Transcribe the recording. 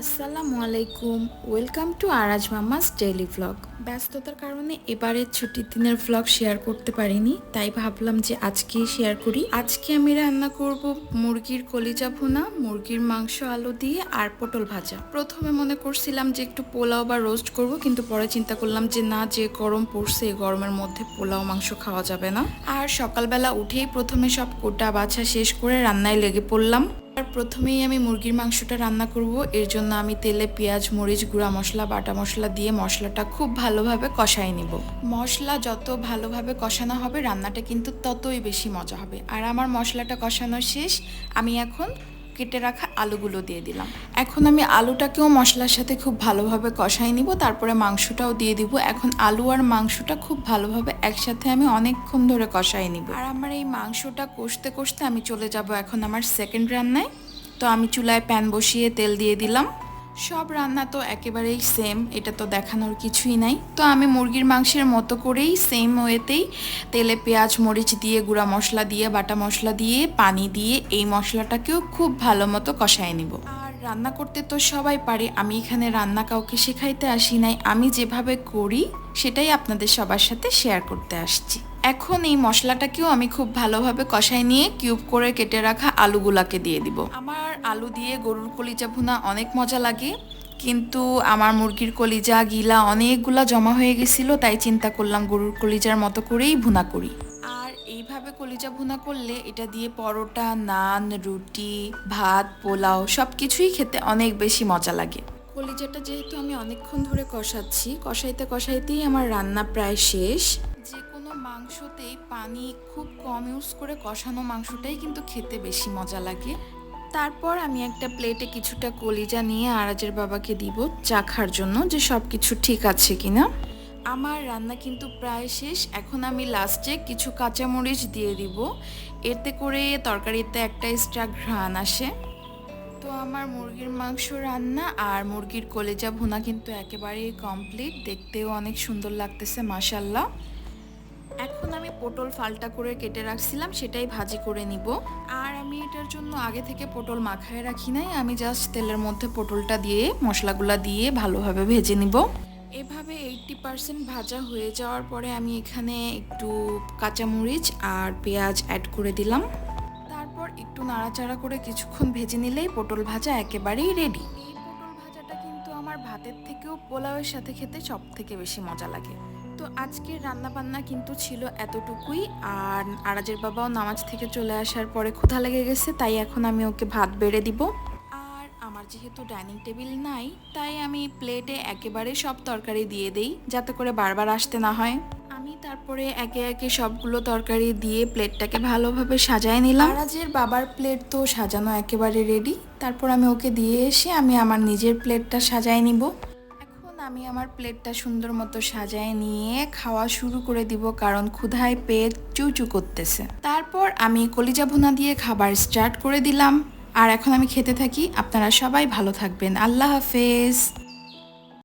আসসালামু আলাইকুম welcome to Araj mama's daily vlog ব্যস্ততার কারণে এবারের ছুটির দিনের ভ্লগ শেয়ার করতে পারিনি, তাই ভাবলাম যে আজকেই শেয়ার করি। আজকে আমি রান্না করব মুরগির কলিজা ভুনা, মুরগির মাংস আলু দিয়ে আর পটল ভাজা। প্রথমে মনে করছিলাম যে একটু পোলাও বা রোস্ট করব, কিন্তু পরে চিন্তা করলাম যে না, যে গরম পড়ছে এই গরমের মধ্যে পোলাও মাংস খাওয়া যাবে না। আর সকালবেলা উঠেই প্রথমে সব কোটা বাছা শেষ করে রান্নায় লেগে পড়লাম। আর প্রথমেই আমি মুরগির মাংসটা রান্না করব। এর জন্য আমি তেলে পেঁয়াজ, মরিচ, গুঁড়া মশলা, বাটা মশলা দিয়ে মশলাটা খুব ভালোভাবে কষাই নিব। মশলা যত ভালোভাবে কষানো হবে, রান্নাটা কিন্তু ততই বেশি মজা হবে। আর আমার মশলাটা কষানো শেষ। আমি এখন কেটে রাখা আলুগুলো দিয়ে দিলাম। এখন আমি আলুটাকেও মশলার সাথে খুব ভালোভাবে কষাই নিব, তারপরে মাংসটাও দিয়ে দিব। এখন আলু আর মাংসটা খুব ভালোভাবে একসাথে আমি অনেকক্ষণ ধরে কষাই নিব। আর আমার এই মাংসটা কষতে কষতে আমি চলে যাব এখন আমার সেকেন্ড রান্নায়। তো আমি চুলায় প্যান বসিয়ে তেল দিয়ে দিলাম। সব রান্না তো একেবারেই সেম এটা তো দেখানোর কিছুই নাই। তো আমি মুরগির মাংসের মতো করেই সেম ওয়েতেই তেলে পেঁয়াজ, মরিচ দিয়ে, গুঁড়া মশলা দিয়ে, বাটা মশলা দিয়ে, পানি দিয়ে এই মশলাটাকেও খুব ভালো মতো কষায় নিব। আর রান্না করতে তো সবাই পারে, আমি এখানে রান্না কাউকে শেখাইতে আসি নাই। আমি যেভাবে করি, সেটাই আপনাদের সবার সাথে শেয়ার করতে আসছি। এখন এই মশলাটাকেও আমি খুব ভালোভাবে কষাই নিয়ে কিউব করে কেটে রাখা আলুগুলাকে দিয়ে দিব। আমার আলু দিয়ে গরুর কলিজা ভুনা অনেক মজা লাগে, কিন্তু আমার মুরগির কলিজা, গিলা অনেকগুলা জমা হয়ে গেছিল, তাই চিন্তা করলাম গরুর কলিজার মতো করেই ভুনা করি। আর এইভাবে কলিজা ভুনা করলে এটা দিয়ে পরোটা, নান, রুটি, ভাত, পোলাও সব কিছুই খেতে অনেক বেশি মজা লাগে। কলিজাটা যেহেতু আমি অনেকক্ষণ ধরে কষাচ্ছি, কষাইতে কষাইতেই আমার রান্না প্রায় শেষ। মাংসতেই পানি খুব কম ইউজ করে কষানো মাংসটাই কিন্তু খেতে বেশি মজা লাগে। তারপর আমি একটা প্লেটে কিছুটা কলিজা নিয়ে আরাজের বাবাকে দিব চাখার জন্য যে সব কিছু ঠিক আছে কিনা। আমার রান্না কিন্তু প্রায় শেষ, এখন আমি লাস্টে কিছু কাঁচামরিচ দিয়ে দিব। এতে করে তরকারিতে একটা এক্সট্রা ঘ্রাণ আসে। তো আমার মুরগির মাংস রান্না আর মুরগির কলেজা ভুনা কিন্তু একেবারেই কমপ্লিট দেখতেও অনেক সুন্দর লাগতেছে মাসাল্লাহ এখন আমি পটল ফালটা করে কেটে রাখছিলাম, সেটাই ভাজি করে নিব। আর আমি এটার জন্য আগে থেকে পটল মাখায় রাখি নাই, আমি জাস্ট তেলের মধ্যে পটলটা দিয়ে, মশলাগুলা দিয়ে ভালোভাবে ভেজে নিব। এভাবে এইটটি পার্সেন্ট ভাজা হয়ে যাওয়ার পরে আমি এখানে একটু কাঁচামরিচ আর পেঁয়াজ অ্যাড করে দিলাম। তারপর একটু নাড়াচাড়া করে কিছুক্ষণ ভেজে নিলেই পটল ভাজা একেবারেই রেডি এই পটল ভাজাটা কিন্তু আমার ভাতের থেকেও পোলাওয়ের সাথে খেতে সব থেকে বেশি মজা লাগে। আজকের রান্না বান্না কিন্তু ছিল এতটুকুই। আর আরাজের বাবাও নামাজ থেকে চলে আসার পরে ক্ষুধা লেগে গেছে, তাই এখন আমি ওকে ভাত বেড়ে দিব। আর আমার যেহেতু ডাইনিং টেবিল নাই, তাই আমি প্লেটে একেবারে সব তরকারি দিয়ে দেই, যাতে করে বারবার আসতে না হয়। আমি তারপরে একে একে সবগুলো তরকারি দিয়ে প্লেটটাকে ভালোভাবে সাজায় নিলাম। আরাজের বাবার প্লেট তো সাজানো একেবারে রেডি তারপর আমি ওকে দিয়ে এসে আমি আমার নিজের প্লেটটা সাজায় নিব। আমি আমার প্লেটটা সুন্দর মতো সাজায় নিয়ে খাওয়া শুরু করে দিব কারণ ক্ষুধায় পেট চুচু করতেছে। তারপর আমি কলিজা ভুনা দিয়ে খাবার স্টার্ট করে দিলাম। আর এখন আমি খেতে থাকি। আপনারা সবাই ভালো থাকবেন। আল্লাহ হাফেজ।